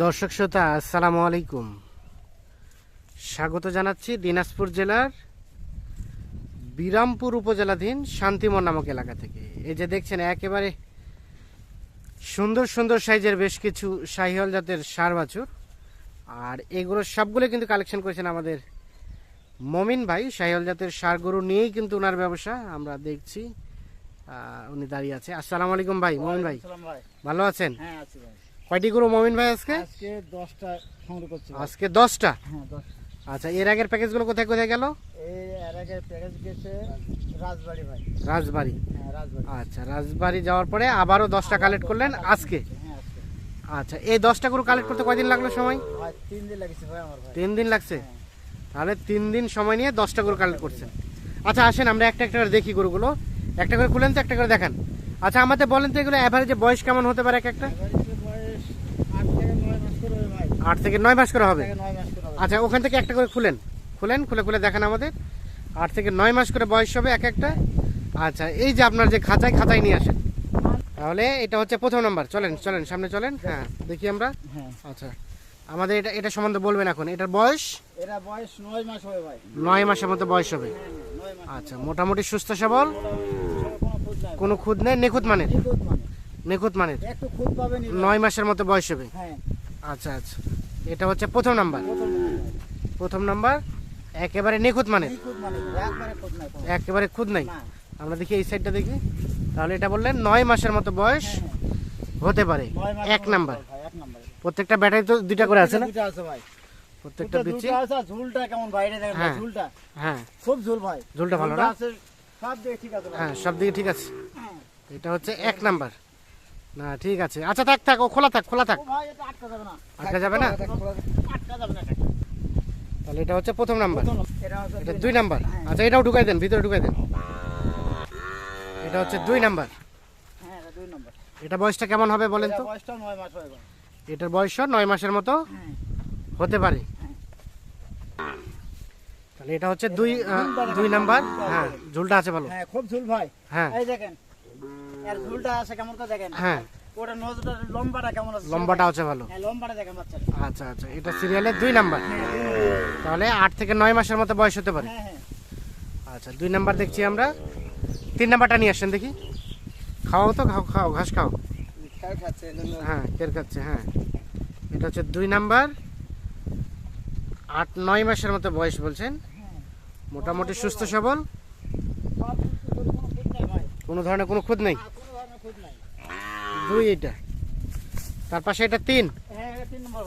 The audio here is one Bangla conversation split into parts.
দর্শক শ্রোতা আসসালামু আলাইকুম। স্বাগত জানাচ্ছি দিনাজপুর জেলার বিরামপুর উপজেলাধীন শান্তিমন নামক এলাকা থেকে। এই যে দেখছেন একেবারে সুন্দর সুন্দর সাইজের বেশ কিছু শাহিহল জাতের সার বাছুর। আর এগুলো সবগুলো কিন্তু কালেকশন করেছেন আমাদের মমিন ভাই। শাহিহল জাতের সার গরু নিয়েই কিন্তু ওনার ব্যবসা। আমরা দেখছি উনি দাঁড়িয়ে আছে। আসসালামু আলাইকুম ভাই মমিন ভাই। ভালো আছেন? হ্যাঁ আছি ভাই। কয়টি গরু মমিন ভাই আজকে? আজকে দশটা সংগ্রহ করছি। আজকে দশটা? হ্যাঁ দশটা। আচ্ছা এর আগের প্যাকেজগুলো কোথায় কোথায় গেল? এই এর আগে প্যাকেজ গেছে রাজবাড়ি ভাই। রাজবাড়ি। হ্যাঁ রাজবাড়ি। আচ্ছা রাজবাড়ি যাওয়ার পরে আবারও দশটা কালেক্ট করলেন আজকে? হ্যাঁ আচ্ছা এই দশটা গরু কালেক্ট করতে কয়দিন লাগল সময়? ভাই তিন দিন লাগছে ভাই আমার ভাই। তিন দিন লাগছে? হ্যাঁ। তাহলে তিন দিন সময় নিয়ে দশটা গরু কালেক্ট করছেন। আচ্ছা আসেন আমরা একটা একটা করে দেখি গরুগুলো। একটা করে খুলেন তো একটা করে দেখান। আচ্ছা আমাদের বলেন তো এগুলো অ্যাভারেজে বয়স কেমন হতে পারে এক একটা এবারে বয়স আট থেকে নয় মাস করে হবে ভাই আট থেকে নয় মাস করে হবে? আচ্ছা ওখান থেকে একটা করে খুলেন। খুলেন খুলে খুলে দেখান আমাদের। আট থেকে নয় মাস করে বয়স হবে এক একটা। আচ্ছা এই যে আপনার যে খাঁচায় খাঁচায় নিয়ে আসেন তাহলে এটা হচ্ছে প্রথম নাম্বার। চলেন চলেন সামনে চলেন। হ্যাঁ দেখি আমরা। হ্যাঁ। আচ্ছা আমাদের এটা এটা সম্বন্ধে বলবেন এখন। এটার বয়স? এরা বয়স নয় মাস হবে ভাই। নয় মাসের মতো বয়স হবে। আচ্ছা মোটামুটি সুস্থ সবল? সব কোনো খুদ নেই? নিখুঁত মানের? নিখুঁত মানে মানের। নয় মাসের মতো বয়স হবে। হ্যাঁ। আচ্ছা আচ্ছা। এটা হচ্ছে প্রথম নাম্বার। প্রথম নাম্বার। একেবারে নিখুঁত মানে একবারে খুদ নাই আমরা দেখি এই সাইডটা দেখি। তাহলে এটা বললেন নয় মাসের মতো বয়স হ্যাঁ, হ্যাঁ। হতে পারে। এক নাম্বার। প্রত্যেকটা ব্যাটারি তো দুইটা করে আছে না? প্রত্যেকটা বিচি ঝুলটা কেমন বাইরে দেখেন হ্যাঁ। ঝুলটা। হ্যাঁ। খুব ঝুল ভাই। ঝুলটা ভালো না? সব দিয়ে ঠিক আছে হ্যাঁ সব দিকে ঠিক আছে। এটা হচ্ছে এক নাম্বার। না ঠিক আছে। আচ্ছা থাক থাক ও খোলা থাক খোলা থাক। আটকা যাবে না। তাহলে এটা হচ্ছে প্রথম নাম্বার। এটা দুই নাম্বার। আচ্ছা এটাও ঢুকাই দেন ভিতরে ঢুকাই দেন। এটা হচ্ছে দুই নাম্বার। হ্যাঁ এটা বয়সটা কেমন হবে বলেন তো? এটার বয়স নয় মাসের মতো হ্যাঁ। হতে পারে। তাহলে এটা হচ্ছে দুই দুই নাম্বার। হ্যাঁ ঝুলটা আছে ভালো। হ্যাঁ খুব ঝুল ভাই। হ্যাঁ। এই দেখেন এর ঝুলটা আছে কেমন করে দেখেন? হ্যাঁ। ওটা নজরটা লম্বাটা কেমন আছে? লম্বাটা আছে ভালো। হ্যাঁ লম্বাটা দেখেন বাচ্চা আচ্ছা আচ্ছা এটা সিরিয়ালের দুই নাম্বার। তাহলে আট থেকে নয় মাসের মতো বয়স হতে পারে। হ্যাঁ হ্যাঁ। আচ্ছা দুই নাম্বার দেখছি আমরা। তিন নাম্বারটা নিয়ে আসেন দেখি। খাও তো খাও খাও ঘাস খাও। হ্যাঁ কের খাচ্ছে হ্যাঁ। এটা হচ্ছে দুই নাম্বার। আট নয় মাসের মতো বয়স বলছেন। হ্যাঁ। মোটামুটি সুস্থ সবল সব কিছু কোনো খুঁত নাই ভাই কোনো ধরনের কোনো খুদ নেই? দুই এটা তার পাশে এটা তিন? হ্যাঁ তিন নম্বর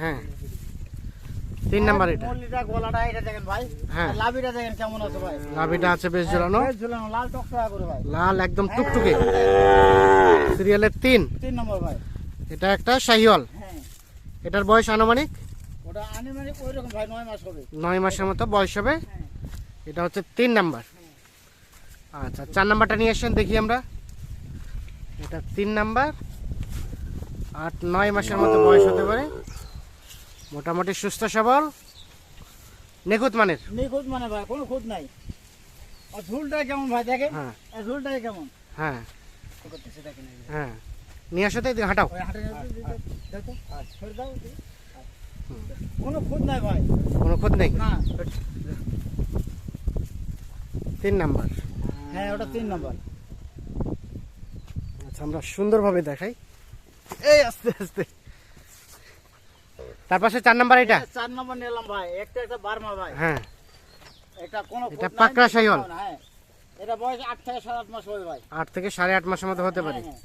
হ্যাঁ। তিন নাম্বার এটা মল্লিটা গলাটা এটা দেখেন ভাই। হ্যাঁ। লাভিটা দেখেন কেমন আছে ভাই। লাভিটা আছে বেশ ঝোলানো। বেশ ঝুলানো লাল টকটকা করে ভাই। লাল একদম টুকটুকে। সিরিয়ালের তিন। তিন নম্বর ভাই। এটা একটা শাহিওয়াল। হ্যাঁ। এটার বয়স আনুমানিক? ওটা আনুমানিক ভাই নয় মাস হবে। নয় মাসের মতো বয়স হবে। হ্যাঁ। এটা হচ্ছে তিন নাম্বার। আচ্ছা চার নাম্বারটা নিয়ে আসেন দেখি আমরা। এটা তিন নাম্বার। আট নয় মাসের মতো বয়স হতে পারে। মোটামুটি সুস্থ সবল। নিখুঁত মানের। নিখুঁত মানে ভাই কোনো খুঁত নাই। আর ঝুলটা কেমন ভাই দেখেন? হ্যাঁ। আর ঝুলটাই কেমন? হ্যাঁ। হ্যাঁ। নিয়ে আসো তো এদিকে হাঁটাও। ছেড়ে দাও কোনো খুঁত নাই ভাই। কোনো খুঁত নেই? তিন নাম্বার। হ্যাঁ ওটা তিন নম্বর। আচ্ছা আমরা সুন্দরভাবে দেখাই। এই আস্তে আস্তে। তার পাশে চার নাম্বার এটা? চার নম্বর নিলাম ভাই। একটা একটা বারমা ভাই। হ্যাঁ। এটা কোনো এটা পাকড়া নিখুঁত হ্যাঁ। এটা বয়স আট থেকে সাত আট মাস হবে ভাই। আট থেকে সাড়ে আট মাসের মতো হতে পারে। হ্যাঁ, হ্যাঁ,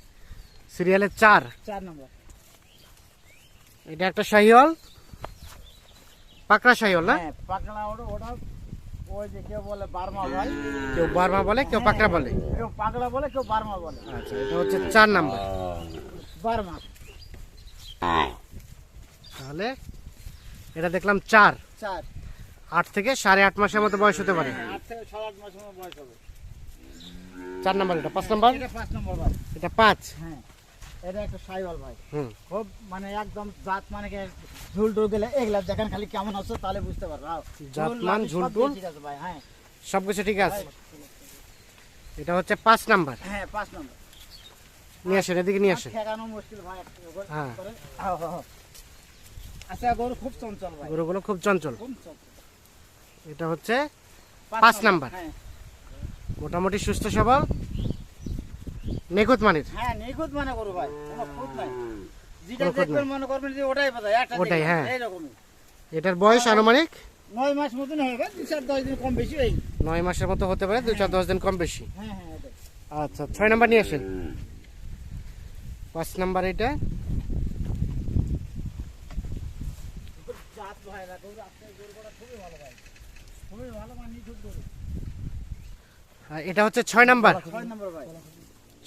সিরিয়ালের চার। চার নম্বর। এটা একটা শাহিওয়াল পাকড়া শাহিওয়াল না? হ্যাঁ পাকড়া ওটা ওই যে কেউ বলে বারমা ভাই। কেউ বারমা বলে কেউ পাকড়া বলে। কেউ পাকড়া বলে কেউ বারমা বলে। আচ্ছা এটা হচ্ছে চার নাম্বার। বারমা। তাহলে এটা দেখলাম চার। চার। আট থেকে সাড়ে আট মাসের মতো বয়স হতে পারে। হ্যাঁ, আট থেকে সাত আট মাসের মতো বয়স হবে। চার নাম্বার এটা পাঁচ নাম্বার? এটা পাঁচ নম্বর এটা পাঁচ? হ্যাঁ। এটা একটা সাইওয়াল ভাই। খুব মানে একদম জাত মানে ঝুল টুল গেলে এগুলা দেখেন খালি কেমন আছে তাহলে বুঝতে পারব। জাত মান, ঝুল টুল? ঠিক আছে ভাই হ্যাঁ। সব কিছু ঠিক আছে? এটা হচ্ছে পাঁচ নাম্বার। হ্যাঁ পাঁচ নম্বর। নিয়ে আসেন এদিকে নিয়ে আসেন। ঠেকানো মুশকিল ভাই হ্যাঁ। আও, আও। আচ্ছা গরু খুব চঞ্চল ভাই। গরুগুলো খুব চঞ্চল। খুব চঞ্চল। এটা হচ্ছে পাঁচ নাম্বার। হ্যাঁ। মোটামুটি সুস্থ সবল। নিখুঁত মানের? হ্যাঁ নিখুঁত মানে গরু ভাই কোনো খুঁত নাই। যেটা দেখবেন মনে করবেন যে ওটাই পাতা একটা ওটাই, হ্যাঁ। এইরকমই। এটার বয়স আনুমানিক? নয় মাস মতন হবে দু চার দশ দিন কম বেশি এই নয় মাসের মতো হতে পারে দু চার দশ দিন কম বেশি। হ্যাঁ হ্যাঁ আচ্ছা ছয় নাম্বার নিয়ে আসেন। পাঁচ নাম্বার এটা। জাত ভাই না গরু আপনার গরু করা খুবই ভালো ভাই। খুবই ভালো মানে এটা হচ্ছে ছয় নাম্বার। ছয় নম্বর ভাই।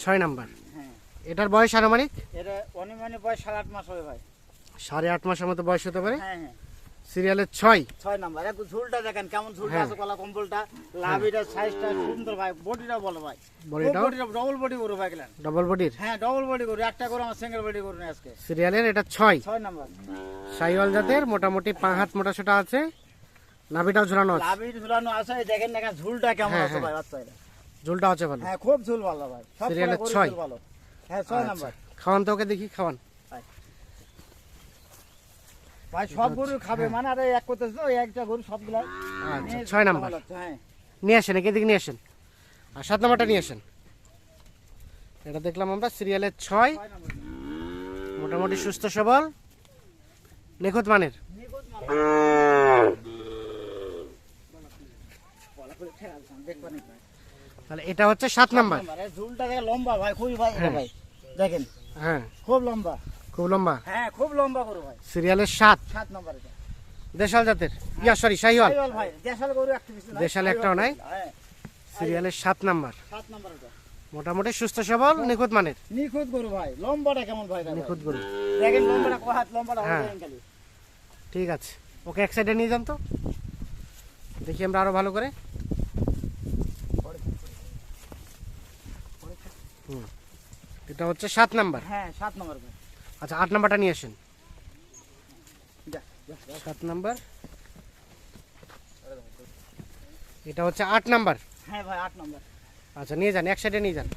ছয় নাম্বার। হ্যাঁ। এটার বয়স আনুমানিক? এটা অনিমানে বয়স সাড়ে আট মাস হবে ভাই। সাড়ে আট মাসের মতো বয়স হতে পারে? হ্যাঁ হ্যাঁ। সিরিয়ালের ছয়? ছয় নাম্বার। একটু ঝুলটা দেখেন কেমন ঝুলটা হ্যাঁ। আছে কলা কম্বলটা লাভিটা সাইজটা সুন্দর ভাই বডিটা বলো ভাই। বডিটা? ডবল বডি গরু ভাই গেলেন। ডবল বডির হ্যাঁ ডবল বডি গরু একটা গরু আমার সিঙ্গেল বডি গরু নেই আজকে। সিরিয়ালের এটা ছয়। ছয় নাম্বার। সাইওয়াল জাতের মোটামুটি পা হাত মোটা ছোটা আছে। নাভিটাও ঝুলানো আছে। লাভি ঝুলানো আছে দেখেন দেখেন ঝুলটা কেমন হ্যাঁ, আছে। ভাই বাচ্চা ঝুলটা আছে ভালো। হ্যাঁ খুব ঝুল ভালো ভাই। সব সিরিয়ালের ছয়। ভালো। হ্যাঁ ছয় আচ্ছা। নাম্বার। খাওয়ান তো ওকে দেখি খাওয়ান। ভাই সব গরু খাবে মানে আরে এক করতেছে তো একটা গরু সবগুলা আচ্ছা নিয়ে ছয় নাম্বার। হ্যাঁ। নিয়ে আসেন একে দিকে নিয়ে আসেন। আর সাত নাম্বারটা নিয়ে আসেন। এটা দেখলাম আমরা সিরিয়ালের ছয়। ছয় মোটামুটি সুস্থ সবল। নিখুঁত মানের। দেখবা। তাহলে এটা হচ্ছে সাত নাম্বার। ঝুলটা লম্বা ভাই খুবই ভাই হ্যাঁ। ভাই। দেখেন হ্যাঁ। খুব লম্বা। খুব লম্বা? হ্যাঁ খুব লম্বা গরু ভাই। সিরিয়ালের সাত। সাত নম্বর এটা। দেশাল জাতের? Yeah sorry Sahiwal. ভাই। দেশাল গরু একটা দেশাল একটাও নাই? হ্যাঁ। সিরিয়ালের সাত নাম্বার। সাত নম্বর এটা। মোটামুটি সুস্থ সবল নিখুঁত মানের? নিখুঁত গরু ভাই। লম্বাটা কেমন ভাই নিখুঁত গরু। দেখেন লম্বাটা কয় হাত লম্বাটা হ্যাঁ। ঠিক আছে। ওকে এক সাইডে নিয়ে যান তো। দেখি আমরা আরও ভালো করে। এটা হচ্ছে সাত নাম্বার। হ্যাঁ সাত নম্বর আচ্ছা আট নাম্বারটা নিয়ে আসেন। সাত নাম্বার। এটা হচ্ছে আট নাম্বার। হ্যাঁ ভাই আট নম্বর। আচ্ছা নিয়ে যান এক সাইডে নিয়ে যান।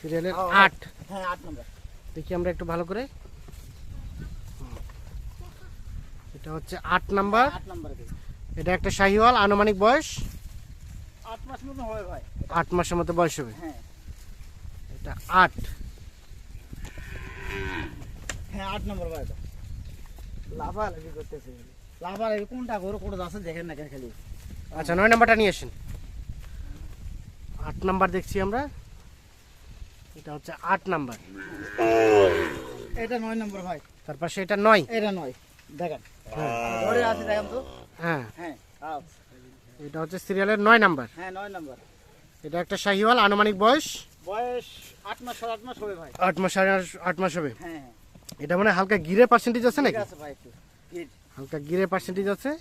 সিরিয়ালের ও। আট। হ্যাঁ আট নম্বর। দেখি আমরা একটু ভালো করে। এটা হচ্ছে আট নাম্বার। নম্বর এটা। এটা একটা শাহিওয়াল আনুমানিক বয়স। আট মাস মতো হবে ভাই। আট মাসের মতো বয়স হবে? হ্যাঁ। এটা আট। হ্যাঁ আট নম্বর ভাই এটা। লাফালাফি করতেছে কোনটা গরু কোনটা আছে দেখেন না কেন খালি। আচ্ছা নয় নাম্বারটা নিয়ে আসেন। আট নাম্বার দেখছি আমরা। এটা হচ্ছে আট নাম্বার। এটা নয় নম্বর ভাই। তার পাশে এটা নয়। এটা নয়। দেখেন। ঘরে আছে দেখেন তো? হ্যাঁ। হ্যাঁ আও। এটা হচ্ছে সিরিয়ালের নয় নাম্বার। হ্যাঁ নয় নম্বর। এটা একটা শাহিওয়াল আনুমানিক বয়স? বয়স আট মাস সাড়ে আট মাস হবে ভাই। আট মাস সাড়ে আট- মাস হবে? হ্যাঁ হ্যাঁ। এটা মানে হালকা গিরে পার্সেন্টেজ আছে নাকি? আছে ভাই একটু। হালকা গিরে পার্সেন্টেজ আছে?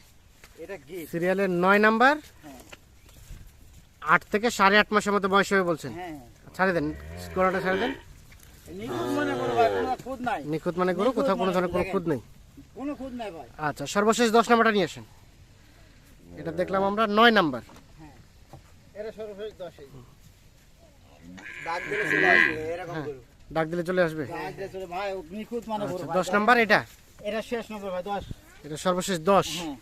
এটা গিট সিরিয়ালের নয় নাম্বার? হ্যাঁ। আট থেকে সাড়ে আট মাসের মতো বয়স হবে বলছেন? হ্যাঁ ছাড়ে দেন স্কোরাটা ছাড়ে দেন। নিখুঁত মনে নিখুঁত মানে গরু কোথাও কোনো ধরনের কোনো খুদ নাই ভাই। আচ্ছা সর্বশেষ দশ নাম্বারটা নিয়ে আসেন। এটা দেখলাম আমরা নয় নাম্বার। হ্যাঁ। ডাক দিলে চলে আসবে। গরু আচ্ছা। দশ নাম্বার এটা? এটা শেষ নম্বর ভাই দশ। এটা সর্বশেষ দশ। হ্যাঁ।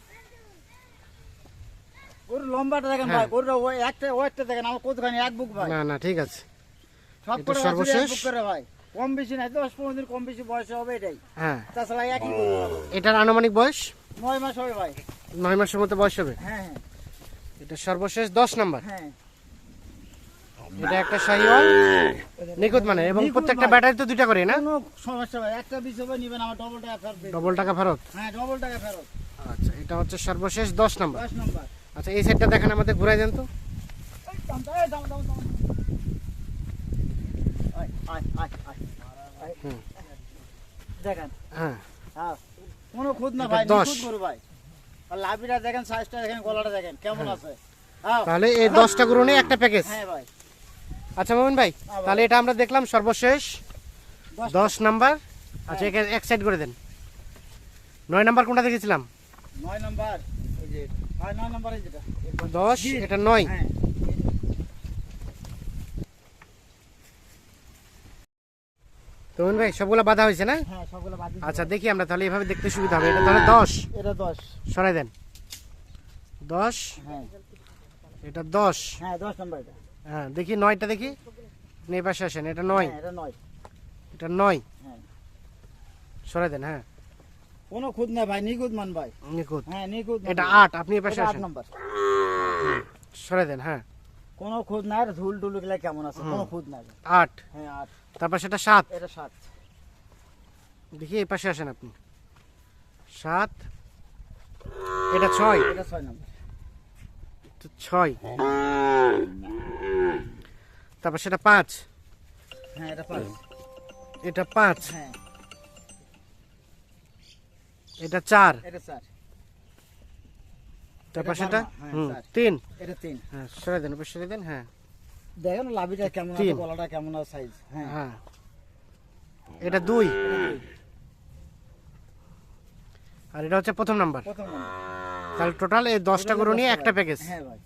লম্বাটা দেখেন হ্যাঁ। ভাই ওই একটা ওয়েটটা দেখেন আমার এক বুক ভাই। না না ঠিক আছে। সব করে সর্বশেষ? বুক করে ভাই। কম বেশি দশ পনেরো দিন কম বেশি বয়স হবে এটাই। হ্যাঁ। তাছাড়া একই এটার আনুমানিক বয়স? নয় মাস হবে ভাই। নয় মাসের মতো বয়স হবে? হ্যাঁ হ্যাঁ। এটা সর্বশেষ দশ নাম্বার। হ্যাঁ। এটা একটা শাহিওয়াল নিখুঁত মানে এবং প্রত্যেকটা মানে। ব্যাটারি তো দুইটা করে না? কোনো সমস্যা একটা হবে নিবেন আমার ডবল টাকা ফেরত ডবল টাকা ফেরত? হ্যাঁ ডবল টাকা ফেরত। আচ্ছা এটা হচ্ছে সর্বশেষ দশ নাম্বার। দশ নম্বর। আচ্ছা এই সাইডটা দেখেন আমাদের ঘুরাই দেন তো। দেখেন। হ্যাঁ। হ্যাঁ। কোনো খুদ না ভাই। নিখুঁত গরু ভাই। আর লাভিটা দেখেন সাইজটা দেখেন গলাটা দেখেন কেমন আছে? হ্যাঁ। তাহলে এই দশটা গরু নিয়ে একটা প্যাকেজ হ্যাঁ ভাই। আচ্ছা মোমিন ভাই তাহলে এটা আমরা দেখলাম সর্বশেষ। দশ নাম্বার। আচ্ছা একে সাইড করে দেন। নয় নাম্বার কোনটা দেখেছিলাম? নয় নাম্বার হ্যাঁ দশ এটা নয়। তমন ভাই সবগুলো বাধা হয়েছে না? হ্যাঁ সবগুলো দিচ্ছি আচ্ছা দেখি আমরা তাহলে এভাবে দেখতে সুবিধা হবে। এটা তাহলে দশ? এটা দশ। সরাই দেন। দশ? হ্যাঁ। এটা দশ? হ্যাঁ দশ নম্বর এটা। হ্যাঁ দেখি নয়টা দেখি। আপনি পাশে আসেন এটা নয়। হ্যাঁ, এটা নয়। এটা নয়। হ্যাঁ। সরাই দেন হ্যাঁ। কোনো খুদ না ভাই নিখুঁত মান ভাই। নিখুঁত। হ্যাঁ মান এটা ভাই। আট আপনি এই পাশে আসেন। নম্বর। সরাই দেন হ্যাঁ। কোনো খুদ না আর ধুল টুলগুলা কেমন আছে? কোনো খুদ না ভাই। আট। হ্যাঁ আট। তারপর সেটা সাত। এটা সাত। দেখি এই পাশে আসেন আপনি। সাত এটা ছয়। এটা ছয় নম্বর। ছয়। তারপর সেটা পাঁচ। হ্যাঁ এটা পাঁচ। এটা পাঁচ। হ্যাঁ। এটা চার। এটা চার। তারপর সেটা? হ্যাঁ, হুম, তিন। এটা তিন। হ্যাঁ সরাই দেন সরাই দেন হ্যাঁ। দেখেন লাভিটা কেমন আছে গলাটা কেমন আছে সাইজ হ্যাঁ। হ্যাঁ। এটা দুই। আর এটা হচ্ছে প্রথম নাম্বার। তাহলে টোটাল এই দশটা গরু নিয়ে একটা প্যাকেজ হ্যাঁ ভাই।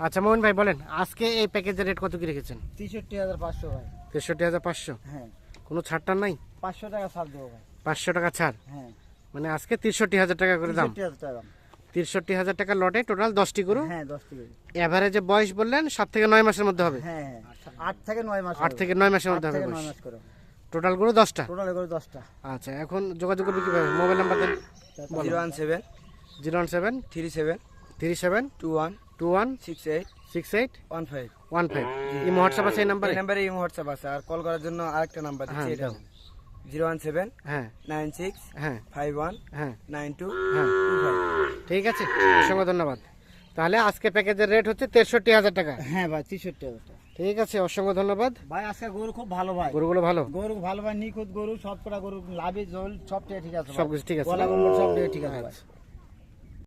আচ্ছা মোহন ভাই বলেন আজকে এই প্যাকেজের রেট কত কি রেখেছেন? তেষট্টি হাজার পাঁচশো ভাই। তেষট্টি হাজার পাঁচশো? হ্যাঁ। কোনো ছাড়টা নাই? পাঁচশো টাকা ছাড় দেবো ভাই। পাঁচশো টাকা ছাড়? হ্যাঁ। মানে আজকে তিরষট্টি হাজার টাকা করে দাম। টাকা। তিরষট্টি হাজার টাকা লটে টোটাল দশটি গরু। হ্যাঁ এভারেজে বয়স বললেন সাত থেকে নয় মাসের মধ্যে হবে। হ্যাঁ হ্যাঁ আট থেকে নয় মাস আট থেকে নয় মাসের মধ্যে হবে টোটাল গরু দশটা? টোটাল করে দশটা। আচ্ছা এখন যোগাযোগ করবে কীভাবে? মোবাইল নাম্বার দেন। Zero one seven zero one seven three seven three seven two one two one six eight six eight one five. One five. এই হোয়াটসঅ্যাপ আছে এই নাম্বারে এই নাম্বারে? ইমো হোয়াটসঅ্যাপ আছে। আর কল করার জন্য আরেকটা নাম্বার হ্যাঁ, দিচ্ছি এটা দাও। জিরো ওয়ান সেভেন হ্যাঁ। নাইন সিক্স হ্যাঁ। ফাইভ ওয়ান হ্যাঁ। নাইন টু হ্যাঁ। ঠিক আছে? অসংখ্য ধন্যবাদ। তাহলে আজকে প্যাকেজের রেট হচ্ছে তেষট্টি হাজার টাকা। হ্যাঁ ভাই তেষট্টি হাজার টাকা। ঠিক আছে অসংখ্য ধন্যবাদ। ভাই আজকে গরু খুব ভালো ভাই। গরুগুলো ভালো? গরু ভালো ভাই নিখুঁত গরু সব কটা গরু লাভে জল সব ঠিক আছে সব সবকিছু ঠিক আছে। সব ঠিক আছে